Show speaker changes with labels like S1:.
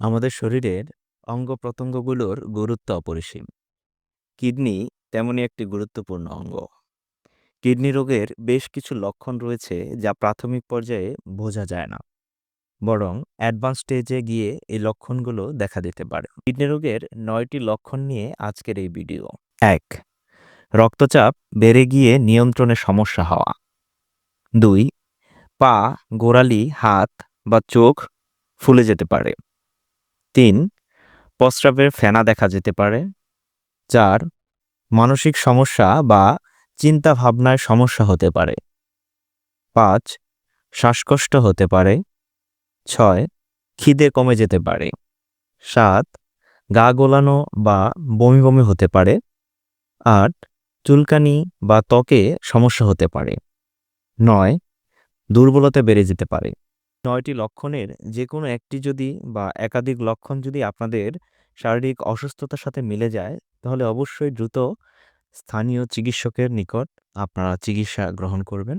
S1: আমাদের শরীরের অঙ্গ-প্রত্যঙ্গগুলোর গুরুত্ব অপরিসীম। কিডনি তেমনই একটি গুরুত্বপূর্ণ অঙ্গ। কিডনি রোগের বেশ কিছু লক্ষণ রয়েছে যা প্রাথমিক পর্যায়ে বোঝা যায় না। বরং অ্যাডভান্স স্টেজে গিয়ে এই লক্ষণগুলো দেখা দিতে পারে। কিডনি রোগের নয়টি লক্ষণ নিয়ে আজকের এই ভিডিও। এক রক্তচাপ বেড়ে গিয়ে নিয়ন্ত্রণে সমস্যা হওয়া। দুই পা, গোড়ালি, হাত বা চোখ ফুলে যেতে পারে। ৩. প্রস্রাবের ফেনা দেখা যেতে পারে। ৪. মানসিক সমস্যা বা চিন্তা ভাবনায় সমস্যা হতে পারে। পাঁচ, শ্বাসকষ্ট হতে পারে। ছয়, খিদে কমে যেতে পারে। সাত, গা গোলানো বা বমি বমি হতে পারে। আট, চুলকানি বা ত্বকে সমস্যা হতে পারে। নয়, দুর্বলতা বেড়ে যেতে পারে। নয়টি লক্ষণের যে কোনো একটি যদি বা একাধিক লক্ষণ যদি আপনাদের শারীরিক অসুস্থতার সাথে মিলে যায়, তাহলে অবশ্যই দ্রুত স্থানীয় চিকিৎসকের নিকট আপনারা চিকিৎসা গ্রহণ করবেন।